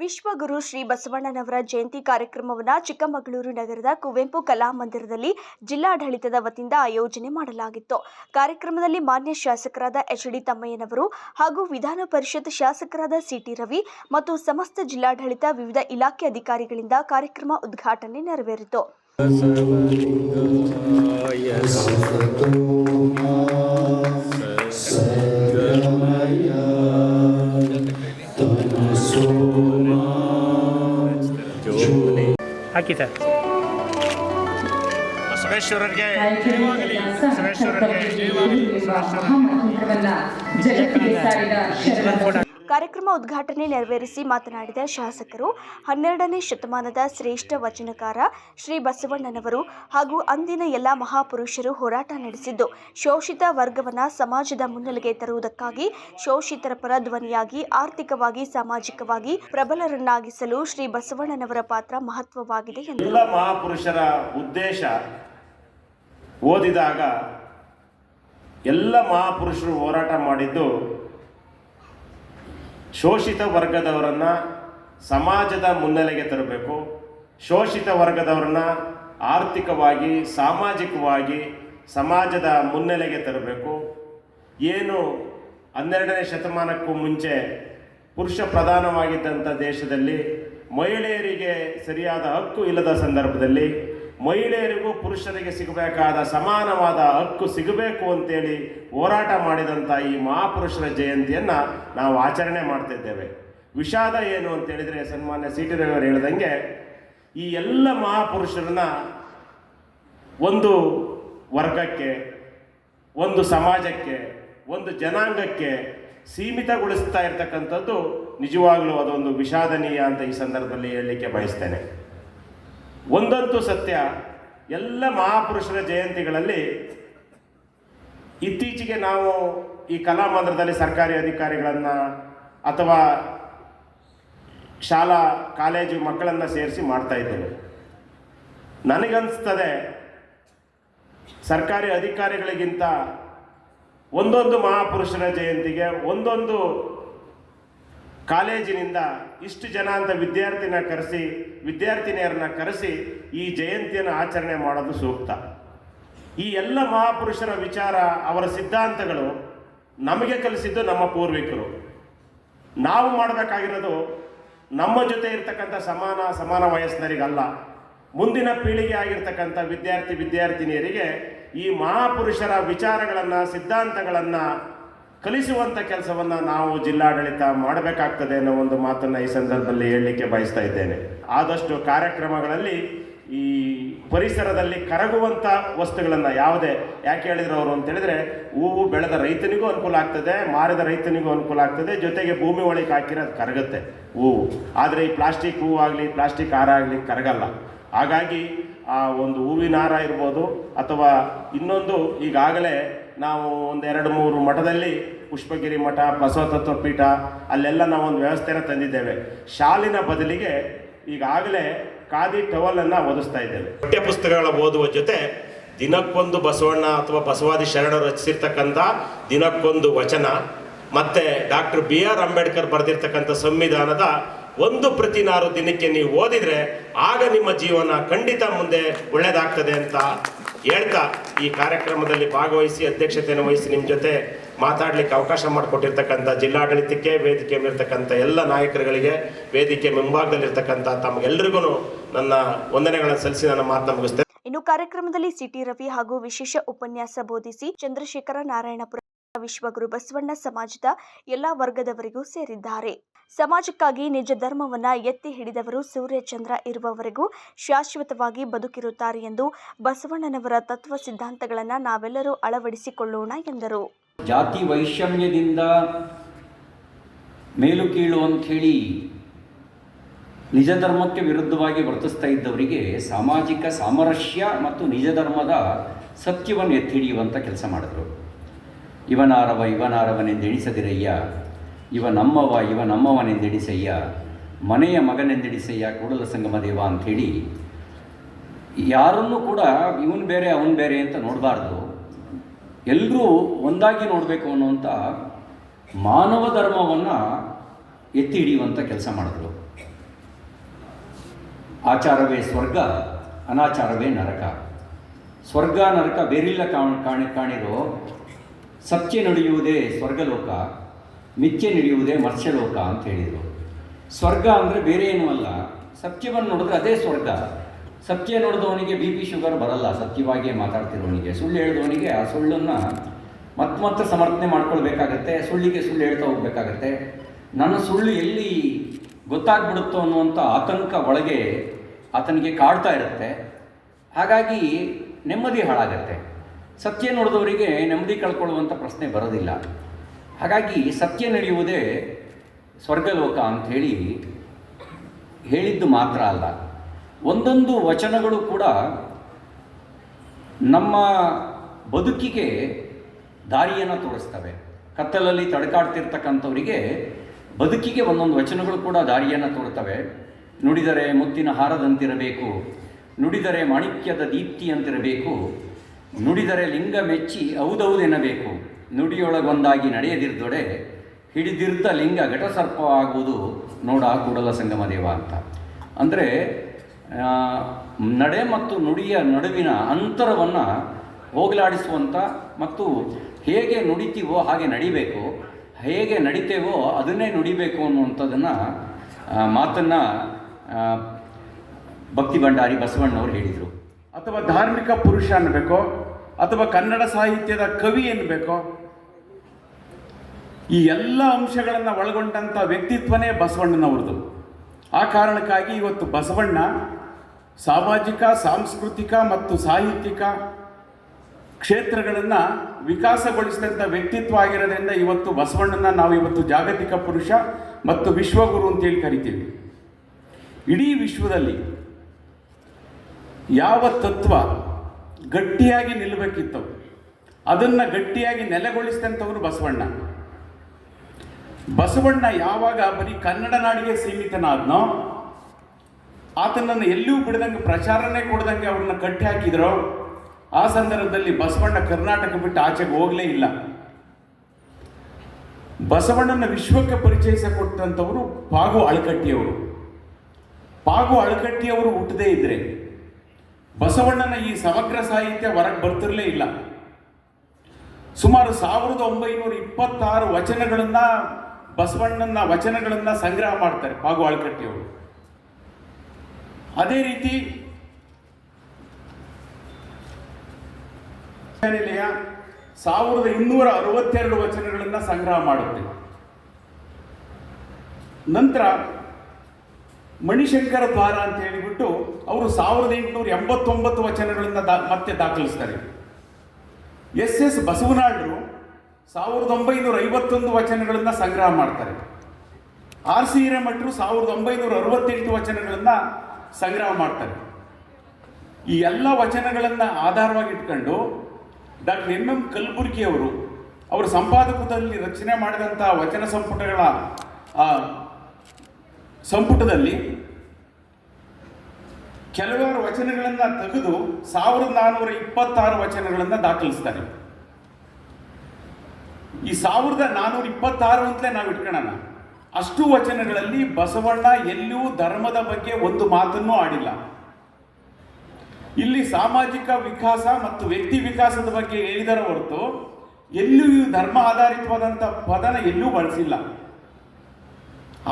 ವಿಶ್ವಗುರು ಶ್ರೀ ಬಸವಣ್ಣನವರ ಜಯಂತಿ ಕಾರ್ಯಕ್ರಮವನ್ನು ಚಿಕ್ಕಮಗಳೂರು ನಗರದ ಕುವೆಂಪು ಕಲಾಮಂದಿರದಲ್ಲಿ ಜಿಲ್ಲಾಡಳಿತದ ವತಿಯಿಂದ ಆಯೋಜನೆ ಮಾಡಲಾಗಿತ್ತು. ಕಾರ್ಯಕ್ರಮದಲ್ಲಿ ಮಾನ್ಯ ಶಾಸಕರಾದ ಎಚ್ ಡಿ ತಮ್ಮಯ್ಯನವರು ಹಾಗೂ ವಿಧಾನ ಪರಿಷತ್ ಶಾಸಕರಾದ ಸಿಟಿ ರವಿ ಮತ್ತು ಸಮಸ್ತ ಜಿಲ್ಲಾಡಳಿತ ವಿವಿಧ ಇಲಾಖೆ ಅಧಿಕಾರಿಗಳಿಂದ ಕಾರ್ಯಕ್ರಮ ಉದ್ಘಾಟನೆ ನೆರವೇರಿತು. नक्कीच आहे सर्वेश्वरर्गे ಕಾರ್ಯಕ್ರಮ ಉದ್ಘಾಟನೆ ನೆರವೇರಿಸಿ ಮಾತನಾಡಿದ ಶಾಸಕರು, ಹನ್ನೆರಡನೇ ಶತಮಾನದ ಶ್ರೇಷ್ಠ ವಚನಕಾರ ಶ್ರೀ ಬಸವಣ್ಣನವರು ಹಾಗೂ ಅಂದಿನ ಎಲ್ಲ ಮಹಾಪುರುಷರು ಹೋರಾಟ ನಡೆಸಿದ್ದು, ಶೋಷಿತ ವರ್ಗವನ್ನು ಸಮಾಜದ ಮುನ್ನೆಲೆಗೆ ತರುವುದಕ್ಕಾಗಿ ಶೋಷಿತರ ಪರ ಧ್ವನಿಯಾಗಿ, ಆರ್ಥಿಕವಾಗಿ, ಸಾಮಾಜಿಕವಾಗಿ ಪ್ರಬಲರನ್ನಾಗಿಸಲು ಶ್ರೀ ಬಸವಣ್ಣನವರ ಪಾತ್ರ ಮಹತ್ವವಾಗಿದೆ ಎಂದು ಮಹಾಪುರುಷರ ಉದ್ದೇಶ ಓದಿದಾಗ ಎಲ್ಲ ಮಹಾಪುರುಷರು ಹೋರಾಟ ಮಾಡಿದ್ದು ಶೋಷಿತ ವರ್ಗದವರನ್ನು ಸಮಾಜದ ಮುನ್ನೆಲೆಗೆ ತರಬೇಕು. ಶೋಷಿತ ವರ್ಗದವರನ್ನ ಆರ್ಥಿಕವಾಗಿ, ಸಾಮಾಜಿಕವಾಗಿ ಸಮಾಜದ ಮುನ್ನೆಲೆಗೆ ತರಬೇಕು. ಏನು ಹನ್ನೆರಡನೇ ಶತಮಾನಕ್ಕೂ ಮುಂಚೆ ಪುರುಷ ಪ್ರಧಾನವಾಗಿದ್ದಂಥ ದೇಶದಲ್ಲಿ ಮಹಿಳೆಯರಿಗೆ ಸರಿಯಾದ ಹಕ್ಕು ಇಲ್ಲದ ಸಂದರ್ಭದಲ್ಲಿ ಮಹಿಳೆಯರಿಗೂ ಪುರುಷರಿಗೆ ಸಿಗಬೇಕಾದ ಸಮಾನವಾದ ಹಕ್ಕು ಸಿಗಬೇಕು ಅಂತೇಳಿ ಹೋರಾಟ ಮಾಡಿದಂಥ ಈ ಮಹಾಪುರುಷರ ಜಯಂತಿಯನ್ನು ನಾವು ಆಚರಣೆ ಮಾಡ್ತಿದ್ದೇವೆ. ವಿಷಾದ ಏನು ಅಂತ ಹೇಳಿದರೆ ಸನ್ಮಾನ್ಯ ಸಿ ಟಿ ರವಿಯವರು ಹೇಳ್ದಂಗೆ ಈ ಎಲ್ಲ ಮಹಾಪುರುಷರನ್ನ ಒಂದು ವರ್ಗಕ್ಕೆ, ಒಂದು ಸಮಾಜಕ್ಕೆ, ಒಂದು ಜನಾಂಗಕ್ಕೆ ಸೀಮಿತಗೊಳಿಸ್ತಾ ಇರ್ತಕ್ಕಂಥದ್ದು ನಿಜವಾಗ್ಲೂ ಅದೊಂದು ವಿಷಾದನೀಯ ಅಂತ ಈ ಸಂದರ್ಭದಲ್ಲಿ ಹೇಳಲಿಕ್ಕೆ ಬಯಸ್ತೇನೆ. ಒಂದಂತೂ ಸತ್ಯ, ಎಲ್ಲ ಮಹಾಪುರುಷರ ಜಯಂತಿಗಳಲ್ಲಿ ಇತ್ತೀಚೆಗೆ ನಾವು ಈ ಕಲಾ ಕಲಾಮಂದಿರದಲ್ಲಿ ಸರ್ಕಾರಿ ಅಧಿಕಾರಿಗಳನ್ನು ಅಥವಾ ಶಾಲಾ, ಕಾಲೇಜು ಮಕ್ಕಳನ್ನು ಸೇರಿಸಿ ಮಾಡ್ತಾ ಇದ್ದೇವೆ. ನನಗನ್ನಿಸ್ತದೆ ಸರ್ಕಾರಿ ಅಧಿಕಾರಿಗಳಿಗಿಂತ ಒಂದೊಂದು ಮಹಾಪುರುಷರ ಜಯಂತಿಗೆ, ಒಂದೊಂದು ಕಾಲೇಜಿನಿಂದ ಇಷ್ಟು ಜನ ಅಂತ ವಿದ್ಯಾರ್ಥಿನ ಕರೆಸಿ ವಿದ್ಯಾರ್ಥಿನಿಯರನ್ನ ಕರೆಸಿ ಈ ಜಯಂತಿಯನ್ನು ಆಚರಣೆ ಮಾಡೋದು ಸೂಕ್ತ. ಈ ಎಲ್ಲ ಮಹಾಪುರುಷರ ವಿಚಾರ, ಅವರ ಸಿದ್ಧಾಂತಗಳು ನಮಗೆ ಕಲಿಸಿದ್ದು ನಮ್ಮ ಪೂರ್ವಿಕರು. ನಾವು ಮಾಡಬೇಕಾಗಿರೋದು ನಮ್ಮ ಜೊತೆ ಇರತಕ್ಕಂಥ ಸಮಾನ ಸಮಾನ ವಯಸ್ಸಿನರಿಗಲ್ಲ ಮುಂದಿನ ಪೀಳಿಗೆ ಆಗಿರ್ತಕ್ಕಂಥ ವಿದ್ಯಾರ್ಥಿ, ವಿದ್ಯಾರ್ಥಿನಿಯರಿಗೆ ಈ ಮಹಾಪುರುಷರ ವಿಚಾರಗಳನ್ನು, ಸಿದ್ಧಾಂತಗಳನ್ನು ಕಲಿಸುವಂಥ ಕೆಲಸವನ್ನು ನಾವು ಜಿಲ್ಲಾಡಳಿತ ಮಾಡಬೇಕಾಗ್ತದೆ ಅನ್ನೋ ಒಂದು ಮಾತನ್ನು ಈ ಸಂದರ್ಭದಲ್ಲಿ ಹೇಳಲಿಕ್ಕೆ ಬಯಸ್ತಾ ಇದ್ದೇನೆ. ಆದಷ್ಟು ಕಾರ್ಯಕ್ರಮಗಳಲ್ಲಿ ಈ ಪರಿಸರದಲ್ಲಿ ಕರಗುವಂಥ ವಸ್ತುಗಳನ್ನು ಯಾವುದೇ, ಯಾಕೆ ಹೇಳಿದ್ರು ಅವರು ಅಂತ ಹೇಳಿದ್ರೆ, ಹೂವು ಬೆಳೆದ ರೈತನಿಗೂ ಅನುಕೂಲ ಆಗ್ತದೆ, ಮಾರಿದ ರೈತನಿಗೂ ಅನುಕೂಲ ಆಗ್ತದೆ, ಜೊತೆಗೆ ಭೂಮಿ ಒಳಗೆ ಹಾಕಿರೋ ಅದು ಕರಗುತ್ತೆ ಹೂವು. ಆದರೆ ಈ ಪ್ಲಾಸ್ಟಿಕ್ ಹೂವು ಆಗಲಿ, ಪ್ಲಾಸ್ಟಿಕ್ ಹಾರ ಆಗಲಿ ಕರಗಲ್ಲ. ಹಾಗಾಗಿ ಆ ಒಂದು ಹೂವಿನ ಹಾರ ಇರ್ಬೋದು, ಅಥವಾ ಇನ್ನೊಂದು ಈಗಾಗಲೇ ನಾವು ಒಂದೆರಡು ಮೂರು ಮಠದಲ್ಲಿ ಪುಷ್ಪಗಿರಿ ಮಠ ಬಸವತತ್ವ ಪೀಠ ಅಲ್ಲೆಲ್ಲ ನಾವು ಒಂದು ವ್ಯವಸ್ಥೆನ ತಂದಿದ್ದೇವೆ. ಶಾಲಿನ ಬದಲಿಗೆ ಈಗಾಗಲೇ ಖಾದಿ ಟವಲನ್ನು ಓದಿಸ್ತಾ ಇದ್ದೇವೆ. ಪಠ್ಯ ಪುಸ್ತಕಗಳ ಓದುವ ಜೊತೆ ದಿನಕ್ಕೊಂದು ಬಸವಣ್ಣ ಅಥವಾ ಬಸವಾದಿ ಶರಣರು ರಚಿಸಿರ್ತಕ್ಕಂಥ ದಿನಕ್ಕೊಂದು ವಚನ, ಮತ್ತೆ ಡಾಕ್ಟರ್ ಬಿ ಆರ್ ಅಂಬೇಡ್ಕರ್ ಬರೆದಿರ್ತಕ್ಕಂಥ ಸಂವಿಧಾನದ ಒಂದು ಪ್ರತಿನಾರು ದಿನಕ್ಕೆ ನೀವು ಓದಿದರೆ ಆಗ ನಿಮ್ಮ ಜೀವನ ಖಂಡಿತ ಮುಂದೆ ಒಳ್ಳೆಯದಾಗ್ತದೆ ಅಂತ ಹೇಳ್ತಾ ಈ ಕಾರ್ಯಕ್ರಮದಲ್ಲಿ ಭಾಗವಹಿಸಿ, ಅಧ್ಯಕ್ಷತೆಯನ್ನು ವಹಿಸಿ ನಿಮ್ಮ ಜೊತೆ ಮಾತಾಡಲಿಕ್ಕೆ ಅವಕಾಶ ಮಾಡಿಕೊಟ್ಟಿರ್ತಕ್ಕಂಥ ಜಿಲ್ಲಾಡಳಿತಕ್ಕೆ, ವೇದಿಕೆ ಮೇಲಿರ್ತಕ್ಕಂಥ ಎಲ್ಲ ನಾಯಕರುಗಳಿಗೆ, ವೇದಿಕೆ ಮುಂಭಾಗದಲ್ಲಿರ್ತಕ್ಕಂಥ ತಮಗೆಲ್ಲರಿಗೂ ನನ್ನ ವಂದನೆಗಳನ್ನು ಸಲ್ಲಿಸಿ ನನ್ನ ಮಾತನ್ನ ಮುಗಿಸ್ತೇನೆ. ಇನ್ನು ಕಾರ್ಯಕ್ರಮದಲ್ಲಿ ಸಿಟಿ ರವಿ ಹಾಗೂ ವಿಶೇಷ ಉಪನ್ಯಾಸ ಬೋಧಿಸಿ ಚಂದ್ರಶೇಖರ ನಾರಾಯಣಪುರ ವಿಶ್ವಗುರು ಬಸವಣ್ಣ ಸಮಾಜದ ಎಲ್ಲಾ ವರ್ಗದವರಿಗೂ ಸೇರಿದ್ದಾರೆ. ಸಮಾಜಕ್ಕಾಗಿ ನಿಜ ಧರ್ಮವನ್ನು ಎತ್ತಿ ಹಿಡಿದವರು ಸೂರ್ಯಚಂದ್ರ ಇರುವವರೆಗೂ ಶಾಶ್ವತವಾಗಿ ಬದುಕಿರುತ್ತಾರೆ ಎಂದು ಬಸವಣ್ಣನವರ ತತ್ವ ಸಿದ್ಧಾಂತಗಳನ್ನು ನಾವೆಲ್ಲರೂ ಅಳವಡಿಸಿಕೊಳ್ಳೋಣ ಎಂದರು. ಜಾತಿ ವೈಷಮ್ಯದಿಂದ ಮೇಲು ಕೀಳು ಅಂಥೇಳಿ ನಿಜ ಧರ್ಮಕ್ಕೆ ವಿರುದ್ಧವಾಗಿ ವರ್ತಿಸ್ತಾ ಇದ್ದವರಿಗೆ ಸಾಮಾಜಿಕ ಸಾಮರಸ್ಯ ಮತ್ತು ನಿಜ ಧರ್ಮದ ಸತ್ಯವನ್ನು ಎತ್ತಿ ಹಿಡಿಯುವಂಥ ಕೆಲಸ ಮಾಡಿದ್ರು. ಇವನಾರವ ಇವನಾರವನೆಂದೆಣಿಸದಿರಯ್ಯ ಇವ ನಮ್ಮವ, ಇವ ನಮ್ಮವನೆಂದಿಡಿಸಯ್ಯ ಮನೆಯ ಮಗನೆಂದಿಡಿಸಯ್ಯ ಕೂಡಲ ಸಂಗಮ ದೇವ ಅಂಥೇಳಿ ಯಾರನ್ನೂ ಕೂಡ ಇವನು ಬೇರೆ, ಅವನು ಬೇರೆ ಅಂತ ನೋಡಬಾರ್ದು. ಎಲ್ಲರೂ ಒಂದಾಗಿ ನೋಡಬೇಕು ಅನ್ನುವಂಥ ಮಾನವ ಧರ್ಮವನ್ನು ಎತ್ತಿ ಹಿಡಿಯುವಂಥ ಕೆಲಸ ಮಾಡಿದ್ರು. ಆಚಾರವೇ ಸ್ವರ್ಗ, ಅನಾಚಾರವೇ ನರಕ. ಸ್ವರ್ಗ, ನರಕ ಬೇರಿಲ್ಲ ಕಾಣ್, ಕಾಣಿ, ಕಾಣಿರೋ ಸತ್ಯ ನಡೆಯುವುದೇ ಸ್ವರ್ಗಲೋಕ. ಮಿಥ್ಯೆ ನಡೆಯುವುದೇ ಮತ್ಸ್ಯಲೋಕ ಅಂತ ಹೇಳಿದರು. ಸ್ವರ್ಗ ಅಂದರೆ ಬೇರೆ ಏನೂ ಅಲ್ಲ. ಸತ್ಯವನ್ನು ನೋಡಿದ್ರೆ ಅದೇ ಸ್ವರ್ಗ. ಸತ್ಯ ನೋಡಿದವನಿಗೆ ಬಿ ಪಿ ಶುಗರ್ ಬರಲ್ಲ, ಸತ್ಯವಾಗಿಯೇ ಮಾತಾಡ್ತಿರೋನಿಗೆ. ಸುಳ್ಳು ಹೇಳಿದವನಿಗೆ ಆ ಸುಳ್ಳನ್ನು ಮತ್ತೆ ಮತ್ತೆ ಸಮರ್ಥನೆ ಮಾಡ್ಕೊಳ್ಬೇಕಾಗತ್ತೆ, ಸುಳ್ಳಿಗೆ ಸುಳ್ಳು ಹೇಳ್ತಾ ಹೋಗ್ಬೇಕಾಗತ್ತೆ. ನನ್ನ ಸುಳ್ಳು ಎಲ್ಲಿ ಗೊತ್ತಾಗ್ಬಿಡುತ್ತೋ ಅನ್ನುವಂಥ ಆತಂಕ ಒಳಗೆ ಆತನಿಗೆ ಕಾಡ್ತಾ ಇರುತ್ತೆ. ಹಾಗಾಗಿ ನೆಮ್ಮದಿ ಹಾಳಾಗತ್ತೆ. ಸತ್ಯ ನೋಡಿದವರಿಗೆ ನೆಮ್ಮದಿ ಕಳ್ಕೊಳ್ಳುವಂಥ ಪ್ರಶ್ನೆ ಬರೋದಿಲ್ಲ. ಹಾಗಾಗಿ ಸತ್ಯ ನಡೆಯುವುದೇ ಸ್ವರ್ಗಲೋಕ ಅಂಥೇಳಿ ಹೇಳಿದ್ದು ಮಾತ್ರ ಅಲ್ಲ. ಒಂದೊಂದು ವಚನಗಳು ಕೂಡ ನಮ್ಮ ಬದುಕಿಗೆ ದಾರಿಯನ್ನು ತೋರಿಸ್ತವೆ. ಕತ್ತಲಲ್ಲಿ ತಡಕಾಡ್ತಿರ್ತಕ್ಕಂಥವರಿಗೆ ಬದುಕಿಗೆ ಒಂದೊಂದು ವಚನಗಳು ಕೂಡ ದಾರಿಯನ್ನು ತೋರ್ತವೆ ನುಡಿದರೆ ಮುತ್ತಿನ ಹಾರದಂತಿರಬೇಕು, ನುಡಿದರೆ ಮಾಣಿಕ್ಯದ ದೀಪ್ತಿಯಂತಿರಬೇಕು, ನುಡಿದರೆ ಲಿಂಗ ಮೆಚ್ಚಿ ಔದೌದೆನ್ನಬೇಕು ನುಡಿಯೊಳಗೊಂದಾಗಿ ನಡೆಯದಿರ್ದೊಡೆ ಹಿಡಿದಿರ್ದ ಲಿಂಗ ಘಟಸರ್ಪವಾಗುವುದು ನೋಡ ಕೂಡಲ ಸಂಗಮ ದೇವ ಅಂತ. ಅಂದರೆ ನಡೆ ಮತ್ತು ನುಡಿಯ ನಡುವಿನ ಅಂತರವನ್ನು ಹೋಗಲಾಡಿಸುವಂಥ ಮತ್ತು ಹೇಗೆ ನುಡಿತೀವೋ ಹಾಗೆ ನಡಿಬೇಕು, ಹೇಗೆ ನಡಿತೇವೋ ಅದನ್ನೇ ನುಡಿಬೇಕು ಅನ್ನುವಂಥದ್ದನ್ನು ಮಾತನ್ನು ಭಕ್ತಿ ಭಂಡಾರಿ ಬಸವಣ್ಣವರು ಹೇಳಿದರು. ಅಥವಾ ಧಾರ್ಮಿಕ ಪುರುಷ ಅನ್ಬೇಕೋ ಅಥವಾ ಕನ್ನಡ ಸಾಹಿತ್ಯದ ಕವಿ ಎನ್ಬೇಕೋ ಈ ಎಲ್ಲ ಅಂಶಗಳನ್ನು ಒಳಗೊಂಡಂಥ ವ್ಯಕ್ತಿತ್ವನೇ ಬಸವಣ್ಣನವ್ರದ್ದು ಆ ಕಾರಣಕ್ಕಾಗಿ ಇವತ್ತು ಬಸವಣ್ಣ ಸಾಮಾಜಿಕ, ಸಾಂಸ್ಕೃತಿಕ ಮತ್ತು ಸಾಹಿತ್ಯಿಕ ಕ್ಷೇತ್ರಗಳನ್ನು ವಿಕಾಸಗೊಳಿಸಿದಂಥ ವ್ಯಕ್ತಿತ್ವ ಆಗಿರೋದ್ರಿಂದ ಇವತ್ತು ಬಸವಣ್ಣನ ನಾವು ಇವತ್ತು ಜಾಗತಿಕ ಪುರುಷ ಮತ್ತು ವಿಶ್ವಗುರು ಅಂತೇಳಿ ಕರಿತೀವಿ. ಇಡೀ ವಿಶ್ವದಲ್ಲಿ ಯಾವ ತತ್ವ ಗಟ್ಟಿಯಾಗಿ ನಿಲ್ಲಬೇಕಿತ್ತು ಅದನ್ನು ಗಟ್ಟಿಯಾಗಿ ನೆಲೆಗೊಳಿಸಿದಂಥವ್ರು ಬಸವಣ್ಣ. ಬಸವಣ್ಣ ಯಾವಾಗ ಬರೀ ಕನ್ನಡ ನಾಡಿಗೆ ಸೀಮಿತನಾದ್ನೋ, ಆತನನ್ನು ಎಲ್ಲಿಯೂ ಬಿಡದಂಗೆ ಪ್ರಚಾರನೇ ಕೊಡದಂಗೆ ಅವ್ರನ್ನ ಕಟ್ಟಿ ಹಾಕಿದ್ರೋ ಆ ಸಂದರ್ಭದಲ್ಲಿ ಬಸವಣ್ಣ ಕರ್ನಾಟಕ ಬಿಟ್ಟು ಆಚೆಗೆ ಹೋಗಲೇ ಇಲ್ಲ. ಬಸವಣ್ಣನ ವಿಶ್ವಕ್ಕೆ ಪರಿಚಯಿಸಿಕೊಟ್ಟಂಥವರು ಪಾಗು ಅಳಕಟ್ಟಿಯವರು. ಪಾಗು ಅಳಕಟ್ಟಿಯವರು ಹುಟ್ಟದೇ ಇದ್ರೆ ಬಸವಣ್ಣನ ಈ ಸಮಗ್ರ ಸಾಹಿತ್ಯ ಹೊರಗೆ ಬರ್ತಿರಲೇ ಇಲ್ಲ. ಸುಮಾರು ಸಾವಿರದ ಒಂಬೈನೂರ ಇಪ್ಪತ್ತಾರು ವಚನಗಳನ್ನ ಬಸವಣ್ಣನ ವಚನಗಳನ್ನ ಸಂಗ್ರಹ ಮಾಡ್ತಾರೆ ಪಾಗು ಆಳ್ಕಟ್ಟಿಯವರು ಅದೇ ರೀತಿ ಸಾವಿರದ ಇನ್ನೂರ ಅರವತ್ತೆರಡು ವಚನಗಳನ್ನ ಸಂಗ್ರಹ ಮಾಡುತ್ತೆ. ನಂತರ ಮಣಿಶಂಕರ ದ್ವಾರ ಅಂತ ಹೇಳಿಬಿಟ್ಟು ಅವರು ಸಾವಿರದ ಎಂಟುನೂರ ಎಂಬತ್ತೊಂಬತ್ತು ವಚನಗಳನ್ನು ದಾ, ಮತ್ತೆ ದಾಖಲಿಸ್ತಾರೆ. ಎಸ್ ಎಸ್ ಬಸವನಾಳರು ಸಾವಿರದ ಒಂಬೈನೂರ ಐವತ್ತೊಂದು ವಚನಗಳನ್ನು ಸಂಗ್ರಹ ಮಾಡ್ತಾರೆ. ಆರ್ ಸಿ ಹಿರೇಮಠರು ಸಾವಿರದ ಒಂಬೈನೂರ ಅರವತ್ತೆಂಟು ವಚನಗಳನ್ನು ಸಂಗ್ರಹ ಮಾಡ್ತಾರೆ. ಈ ಎಲ್ಲ ವಚನಗಳನ್ನು ಆಧಾರವಾಗಿ ಇಟ್ಕೊಂಡು ಡಾಕ್ಟರ್ ಎಂ ಎಂ ಕಲಬುರ್ಗಿ ಅವರು ಅವರ ಸಂಪಾದಕದಲ್ಲಿ ರಚನೆ ಮಾಡಿದಂಥ ವಚನ ಸಂಪುಟಗಳ ಸಂಪುಟದಲ್ಲಿ ಕೆಲವಾರು ವಚನಗಳನ್ನು ತೆಗೆದು ಸಾವಿರದ ನಾನ್ನೂರ ಇಪ್ಪತ್ತಾರು ವಚನಗಳನ್ನು ದಾಖಲಿಸ್ತಾರೆ. ಈ ಸಾವಿರದ ನಾನ್ನೂರ ಇಪ್ಪತ್ತಾರು ಅಂತಲೇ ನಾವು ಇಟ್ಕೊಳ್ಳೋಣ ಅಷ್ಟು ವಚನಗಳಲ್ಲಿ ಬಸವಣ್ಣ ಎಲ್ಲಿಯೂ ಧರ್ಮದ ಬಗ್ಗೆ ಒಂದು ಮಾತನ್ನು ಆಡಿಲ್ಲ. ಇಲ್ಲಿ ಸಾಮಾಜಿಕ ವಿಕಾಸ ಮತ್ತು ವ್ಯಕ್ತಿ ವಿಕಾಸದ ಬಗ್ಗೆ ಹೇಳಿದರ ಹೊರತು ಎಲ್ಲೂ ಧರ್ಮ ಆಧಾರಿತವಾದಂಥ ಪದನ ಎಲ್ಲೂ ಬಳಸಿಲ್ಲ.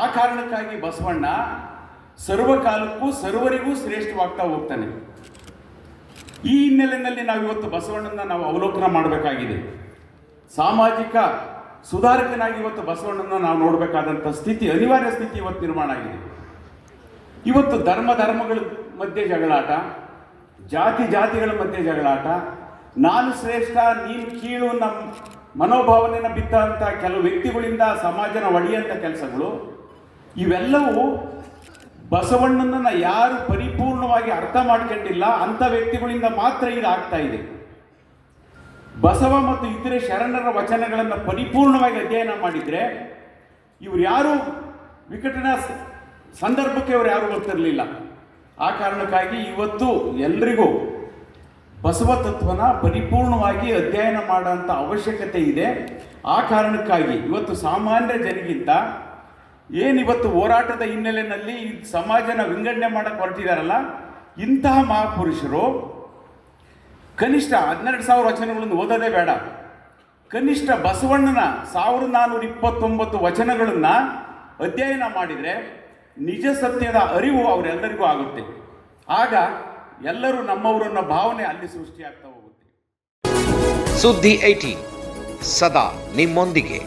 ಆ ಕಾರಣಕ್ಕಾಗಿ ಬಸವಣ್ಣ ಸರ್ವಕಾಲಕ್ಕೂ ಸರ್ವರಿಗೂ ಶ್ರೇಷ್ಠವಾಗ್ತಾ ಹೋಗ್ತಾನೆ. ಈ ಹಿನ್ನೆಲೆಯಲ್ಲಿ ನಾವು ಇವತ್ತು ಬಸವಣ್ಣನ ನಾವು ಅವಲೋಕನ ಮಾಡಬೇಕಾಗಿದೆ. ಸಾಮಾಜಿಕ ಸುಧಾರಕನಾಗಿ ಇವತ್ತು ಬಸವಣ್ಣನ ನಾವು ನೋಡಬೇಕಾದಂಥ ಸ್ಥಿತಿ, ಅನಿವಾರ್ಯ ಸ್ಥಿತಿ ಇವತ್ತು ನಿರ್ಮಾಣ ಆಗಿದೆ. ಇವತ್ತು ಧರ್ಮ ಧರ್ಮಗಳ ಮಧ್ಯೆ ಜಗಳಾಟ, ಜಾತಿ ಜಾತಿಗಳ ಮಧ್ಯೆ ಜಗಳಾಟ, ನಾನು ಶ್ರೇಷ್ಠ, ನೀನು ಕೀಳು ನಮ್ಮ ಮನೋಭಾವನೆಯನ್ನು ಬಿದ್ದಂಥ ಕೆಲವು ವ್ಯಕ್ತಿಗಳಿಂದ ಸಮಾಜನ ಒಡೆಯಂಥ ಕೆಲಸಗಳು ಇವೆಲ್ಲವೂ ಬಸವಣ್ಣನನ್ನ ಯಾರು ಪರಿಪೂರ್ಣವಾಗಿ ಅರ್ಥ ಮಾಡ್ಕೊಂಡಿಲ್ಲ ಅಂಥ ವ್ಯಕ್ತಿಗಳಿಂದ ಮಾತ್ರ ಇದು ಇದೆ. ಬಸವ ಮತ್ತು ಇತರೆ ಶರಣರ ವಚನಗಳನ್ನು ಪರಿಪೂರ್ಣವಾಗಿ ಅಧ್ಯಯನ ಮಾಡಿದರೆ ಇವ್ರು ಯಾರು ವಿಕಟನ ಸಂದರ್ಭಕ್ಕೆ ಅವ್ರು ಯಾರು ಗೊತ್ತಿರಲಿಲ್ಲ ಆ ಕಾರಣಕ್ಕಾಗಿ ಇವತ್ತು ಎಲ್ರಿಗೂ ಬಸವ ತತ್ವನ ಪರಿಪೂರ್ಣವಾಗಿ ಅಧ್ಯಯನ ಮಾಡೋಂಥ ಅವಶ್ಯಕತೆ ಇದೆ. ಆ ಕಾರಣಕ್ಕಾಗಿ ಇವತ್ತು ಸಾಮಾನ್ಯ ಜನಗಿಂತ ಏನಿವತ್ತು ಹೋರಾಟದ ಹಿನ್ನೆಲೆಯಲ್ಲಿ ಸಮಾಜನ ವಿಂಗಡಣೆ ಮಾಡಕ್ಕೆ ಹೊರಟಿದಾರಲ್ಲ, ಇಂತಹ ಮಹಾಪುರುಷರು ಕನಿಷ್ಠ ಹನ್ನೆರಡು ಸಾವಿರ ವಚನಗಳನ್ನು ಓದೋದೇ ಬೇಡ. ಕನಿಷ್ಠ ಬಸವಣ್ಣನ ಸಾವಿರದ ನಾನ್ನೂರ ಇಪ್ಪತ್ತೊಂಬತ್ತು ವಚನಗಳನ್ನು ಅಧ್ಯಯನ ಮಾಡಿದರೆ ನಿಜ ಸತ್ಯದ ಅರಿವು ಅವರೆಲ್ಲರಿಗೂ ಆಗುತ್ತೆ. ಆಗ ಎಲ್ಲರೂ ನಮ್ಮವರು ಅನ್ನೋ ಭಾವನೆ ಅಲ್ಲಿ ಸೃಷ್ಟಿಯಾಗ್ತಾ ಹೋಗುತ್ತೆ. ಸುದ್ದಿ ಏಟಿ ಸದಾ ನಿಮ್ಮೊಂದಿಗೆ.